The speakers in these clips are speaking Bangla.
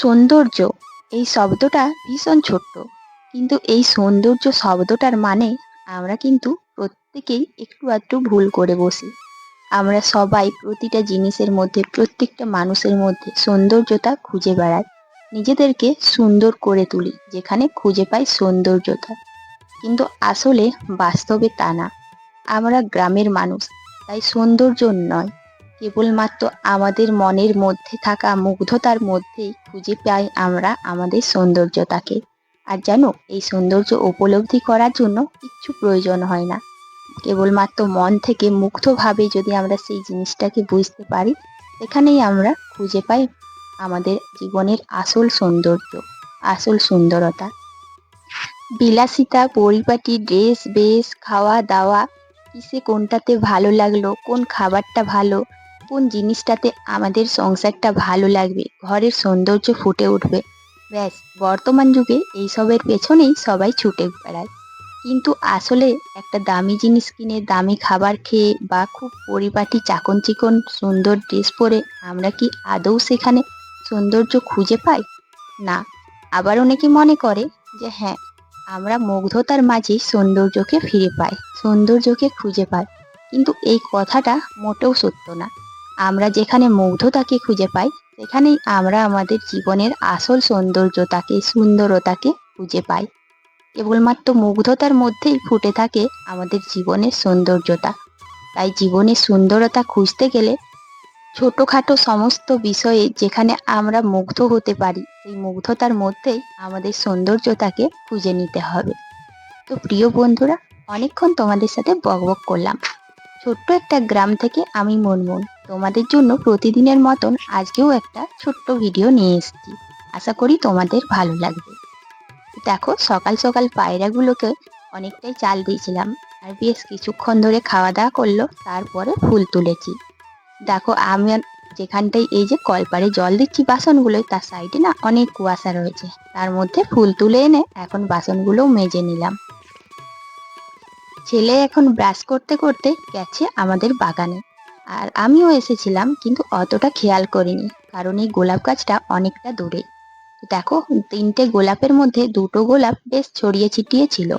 সৌন্দর্য, এই শব্দটা ভীষণ ছোট্ট। কিন্তু এই সৌন্দর্য শব্দটার মানে আমরা কিন্তু প্রত্যেকেই একটু আধটু ভুল করে বসি। আমরা সবাই প্রতিটা জিনিসের মধ্যে, প্রত্যেকটা মানুষের মধ্যে সৌন্দর্যতা খুঁজে বেড়াই। নিজেদেরকে সুন্দর করে তুলি, যেখানে খুঁজে পাই সৌন্দর্যতা। কিন্তু আসলে বাস্তবে তা না। আমরা গ্রামের মানুষ, তাই সৌন্দর্য নয়। কেবলমাত্র আমাদের মনের মধ্যে থাকা মুগ্ধতার মধ্যেই খুঁজে পাই আমরা আমাদের সৌন্দর্যতাকে। আর জানো এই সৌন্দর্য উপলব্ধি করার জন্য কিচ্ছু প্রয়োজন হয় না। কেবলমাত্র মন থেকে মুগ্ধভাবে যদি আমরা সেই জিনিসটাকে বুঝতে পারি এখানেই আমরা খুঁজে পাই আমাদের জীবনের আসল সৌন্দর্য, আসল সুন্দরতা। বিলাসিতা, পরিপাটি ড্রেস বেশ খাওয়া দাওয়া কিসে কোনটাতে ভালো লাগল, কোন খাবারটা ভালো কোন জিনিসটাতে আমাদের সংসারটা ভালো লাগবে? ঘরের সৌন্দর্য ফুটে উঠবে। ব্যাস, বর্তমান যুগে এইসবের পেছনেই সবাই ছুটে বেড়ায়। কিন্তু আসলে একটা দামি জিনিস কিনে দামি খাবার খেয়ে বা খুব পরিপাটি চাকন চিকন সুন্দর ড্রেস পরে আমরা কি আদৌ সেখানে সৌন্দর্য খুঁজে পাই? না। আবার অনেকে মনে করে যে হ্যাঁ আমরা মুগ্ধতার মাঝে সৌন্দর্যকে ফিরে পাই, সৌন্দর্যকে খুঁজে পাই। কিন্তু এই কথাটা মোটেও সত্য না। আমরা যেখানে মুগ্ধতাকে খুঁজে পাই, সেখানেই আমরা আমাদের জীবনের আসল সৌন্দর্যতাকে, সুন্দরতাকে খুঁজে পাই। কেবলমাত্র মুগ্ধতার মধ্যেই ফুটে থাকে আমাদের জীবনের সৌন্দর্যতা। তাই জীবনের সুন্দরতা খুঁজতে গেলে ছোটোখাটো সমস্ত বিষয়ে যেখানে আমরা মুগ্ধ হতে পারি, সেই মুগ্ধতার মধ্যেই আমাদের সৌন্দর্যতাকে খুঁজে নিতে হবে। তো প্রিয় বন্ধুরা, অনেকক্ষণ তোমাদের সাথে বকবক করলাম। ছোট্ট একটা গ্রাম থেকে আমি মনমন। তোমাদের জন্য প্রতিদিনের মতন আজকেও একটা ছোট্ট ভিডিও নিয়ে এসেছি। আশা করি তোমাদের ভালো লাগবে। দেখো, সকাল সকাল পায়রাগুলোকে অনেকটাই চাল দিয়েছিলাম আর বেশ কিছুক্ষণ ধরে খাওয়া দাওয়া করল, তারপরে ফুল তুলেছি। দেখো, আমি যেখানটায় এই যে কলপারে জল দিচ্ছি বাসনগুলোয়, তার সাইডে না অনেক কুয়াশা রয়েছে। তার মধ্যে ফুল তুলে এনে এখন বাসনগুলোও মেজে নিলাম। ছেলে এখন ব্রাশ করতে করতে গেছে আমাদের বাগানে। আর আমিও এসেছিলাম, কিন্তু অতটা খেয়াল করিনি, কারণ এই গোলাপ গাছটা অনেকটা দূরে। দেখো, তিনটে গোলাপের মধ্যে দুটো গোলাপ বেশ ছড়িয়ে ছিটিয়ে ছিল,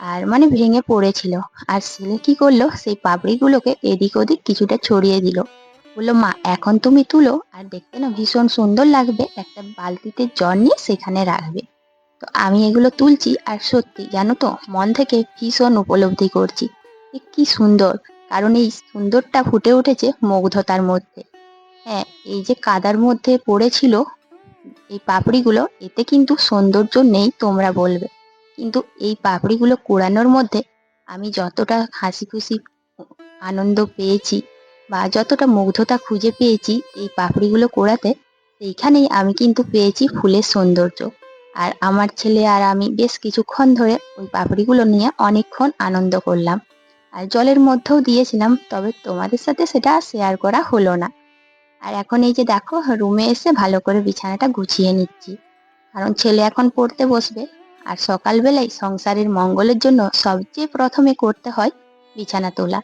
আর মানে ভেঙে পড়েছিল। আর ছেলে কি করল, সেই পাপড়িগুলোকে এদিক ওদিক কিছুটা ছড়িয়ে দিল। বলল, মা, এখন তুমি তুলো, আর দেখতে না ভীষণ সুন্দর লাগবে, একটা বালতিতে জল নিয়ে সেখানে রাখবে। তো আমি এগুলো তুলছি আর সত্যি, জানো তো, মন থেকে ভীষণ উপলব্ধি করছি কি সুন্দর, কারণ এই সুন্দরটা ফুটে উঠেছে মুগ্ধতার মধ্যে। হ্যাঁ এই যে কাদার মধ্যে পড়েছিল, এই পাপড়িগুলো, এতে কিন্তু সৌন্দর্য নেই তোমরা বলবে। কিন্তু এই পাপড়িগুলো কুড়ানোর মধ্যে আমি যতটা হাসি খুশি আনন্দ পেয়েছি বা যতটা মুগ্ধতা খুঁজে পেয়েছি এই পাপড়িগুলো কোড়াতে, সেইখানেই আমি কিন্তু পেয়েছি ফুলের সৌন্দর্য। আর আমার ছেলে আর আমি বেশ কিছুক্ষণ ধরে ওই পাপড়িগুলো নিয়ে অনেকক্ষণ আনন্দ করলাম। আর জলের মধ্যেও দিয়েছিলাম, তবে তোমাদের সাথে সেটা শেয়ার করা হলো না। আর এখন এই যে দেখো রুমে এসে ভালো করে বিছানাটা গুছিয়ে নিচ্ছি। কারণ ছেলে এখন পড়তে বসবে, আর সকালবেলায় সংসারের মঙ্গলের জন্য সবচেয়ে প্রথমে করতে হয় বিছানা তোলা।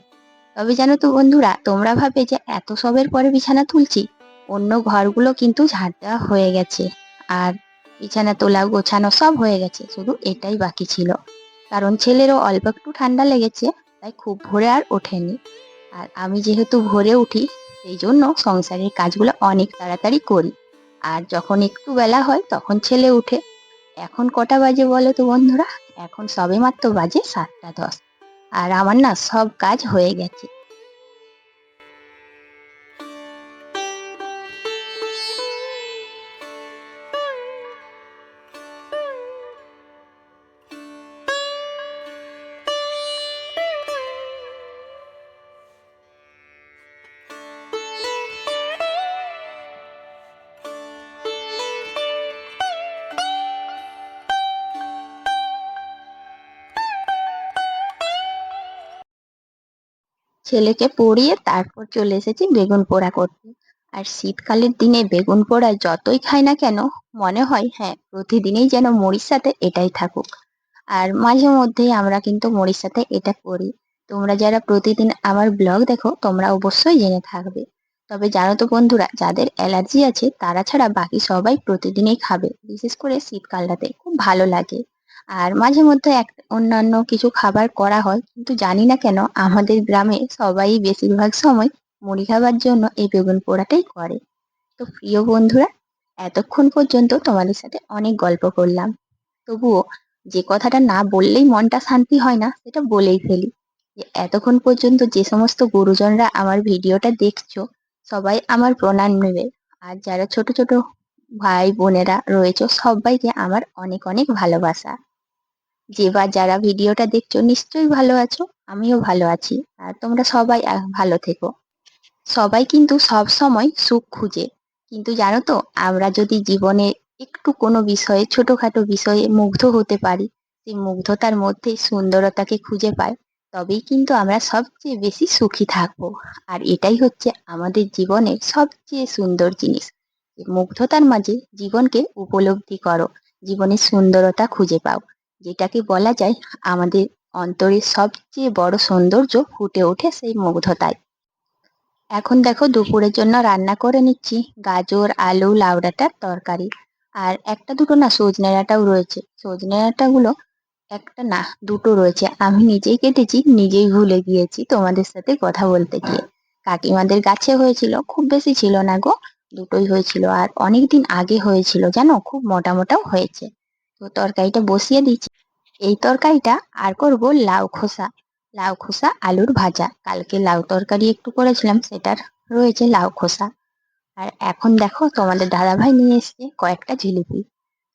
তবে জানো তো বন্ধুরা, তোমরা ভাবে যে এত সবের পরে বিছানা তুলছি, অন্য ঘরগুলো কিন্তু ঝাড় দেওয়া হয়ে গেছে। আর বিছানা তোলা, গোছানো সব হয়ে গেছে, শুধু এটাই বাকি ছিল। কারণ ছেলেরও অল্প একটু ঠান্ডা লেগেছে, তাই খুব ভোরে আর ওঠেনি। আর আমি যেহেতু ভোরে উঠি, সেই জন্য সংসারের কাজগুলো অনেক তাড়াতাড়ি করি। আর যখন একটু বেলা হয়, তখন ছেলে উঠে। এখন কটা বাজে বলো তো বন্ধুরা? এখন সবে মাত্র বাজে সাতটা দশ। আর আমার না সব কাজ হয়ে গেছে। ছেলেকে পড়িয়ে তারপর চলে এসেছি বেগুন পোড়া করতে। আর শীতকালের দিনে বেগুন পোড়া যতই খাই না কেন, মনে হয় হ্যাঁ প্রতিদিনই যেন মুড়ির সাথে এটাই থাকুক। আর মাঝে মধ্যেই আমরা কিন্তু মুড়ির সাথে এটা করি। তোমরা যারা প্রতিদিন আমার ব্লগ দেখো, তোমরা অবশ্যই জেনে থাকবে। তবে জানো তো বন্ধুরা, যাদের অ্যালার্জি আছে, তারা ছাড়া বাকি সবাই প্রতিদিনই খাবে। বিশেষ করে শীতকালটাতে, খুব ভালো লাগে। আর মাঝে মধ্যে এক, অন্যান্য কিছু খাবার করা হয়, কিন্তু জানি না কেন আমাদের গ্রামে সবাই বেশিরভাগ সময় মুড়ি খাবার জন্য এই বেগুন পোড়াটাই করে। তো প্রিয় বন্ধুরা, এতক্ষণ পর্যন্ত তোমাদের সাথে অনেক গল্প করলাম। তবুও যে কথাটা না বললেই মনটা শান্তি হয় না, সেটা বলেই ফেলি। যে এতক্ষণ পর্যন্ত যে সমস্ত গুরুজনরা আমার ভিডিওটা দেখছ, সবাই আমার প্রণাম নেবে। আর যারা ছোট ছোট ভাই বোনেরা রয়েছে, সবাইকে আমার অনেক অনেক ভালোবাসা। যে বা যারা ভিডিওটা দেখছ নিশ্চয়ই ভালো আছো, আমিও ভালো আছি। আর তোমরা সবাই ভালো থেকো। সবাই কিন্তু সব সময় সুখ খুঁজে। কিন্তু জানো তো, আমরা যদি জীবনে একটু কোনো বিষয়ে, ছোটখাটো বিষয়ে মুগ্ধ হতে পারি, সেই মুগ্ধতার মধ্যে সুন্দরতাকে খুঁজে পাই, তবেই কিন্তু আমরা সবচেয়ে বেশি সুখী থাকব। আর এটাই হচ্ছে আমাদের জীবনের সবচেয়ে সুন্দর জিনিস। মুগ্ধতার মাঝে জীবনকে উপলব্ধি করো, জীবনের সুন্দরতা খুঁজে পাও। যেটাকে বলা যায় আমাদের অন্তরের সবচেয়ে বড় সৌন্দর্য ফুটে ওঠে সেই মুগ্ধতায়। এখন দেখো দুপুরের জন্য রান্না করে নিচ্ছি গাজর, আলু লাউ ডাঁটার তরকারি। আর একটা দুটো না সজনে ডাঁটাও রয়েছে। সজনে ডাঁটাগুলো একটা না দুটো রয়েছে। আমি নিজেই কেটেছি, নিজেই ভুলে গিয়েছি তোমাদের সাথে কথা বলতে গিয়ে। কাকিমাদের গাছে হয়েছিল, খুব বেশি ছিল না গো, দুটোই হয়েছিল। আর অনেক দিন আগে হয়েছিল, জানো? খুব মোটা মোটাও হয়েছে। তো তরকারিটা বসিয়ে দিচ্ছি। এই তরকারিটা আর করব লাউ খোসা। লাউ খোসা, আলুর ভাজা। কালকে লাউ তরকারি একটু করেছিলাম, সেটার রয়েছে লাউ খোসা। আর এখন দেখো তোমাদের দাদাভাই নিয়ে এসছে কয়েকটা জিলিপি।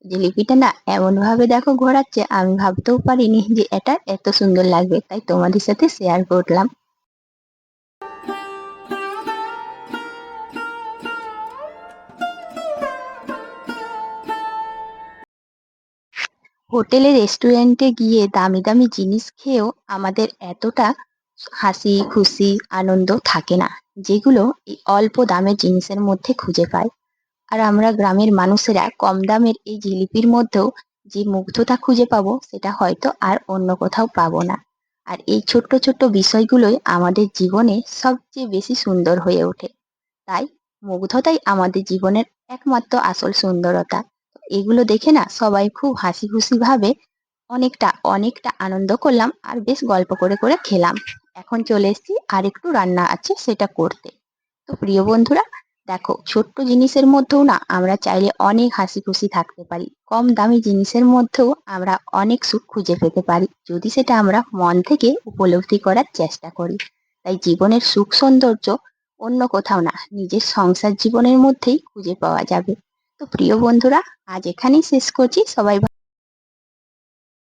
জিলিপিটা না এমনভাবে দেখো ঘোরাচ্ছে, আমি ভাবতেও পারিনি যে এটা এত সুন্দর লাগবে, তাই তোমাদের সাথে শেয়ার করলাম। হোটেলে রেস্টুরেন্টে গিয়ে দামি দামি জিনিস খেয়েও আমাদের এতটা হাসি, খুশি, আনন্দ থাকে না, যেগুলো এই অল্প দামের জিনিসের মধ্যে খুঁজে পাই। আর আমরা গ্রামের মানুষেরা কম দামের এই জিলিপির মধ্যেও যে মুগ্ধতা খুঁজে পাবো, সেটা হয়তো আর অন্য কোথাও পাবো না। আর এই ছোট্ট ছোট্ট বিষয়গুলোই আমাদের জীবনে সবচেয়ে বেশি সুন্দর হয়ে ওঠে। তাই মুগ্ধতাই আমাদের জীবনের একমাত্র আসল সুন্দরতা। এগুলো দেখে না সবাই খুব হাসি খুশি ভাবে অনেকটা অনেকটা আনন্দ করলাম আর বেশ গল্প করে করে খেলাম। এখন চলে এসেছি আর একটু রান্না আছে সেটা করতে। তো প্রিয় বন্ধুরা, দেখো ছোট্ট জিনিসের মধ্যেও না আমরা চাইলে অনেক হাসি খুশি থাকতে পারি। কম দামি জিনিসের মধ্যেও আমরা অনেক সুখ খুঁজে পেতে পারি। যদি সেটা আমরা মন থেকে উপলব্ধি করার চেষ্টা করি। তাই জীবনের সুখ সৌন্দর্য অন্য কোথাও না, নিজের সংসার জীবনের মধ্যেই খুঁজে পাওয়া যাবে। তো প্রিয় বন্ধুরা আজ এখানেই শেষ করছি। সবাই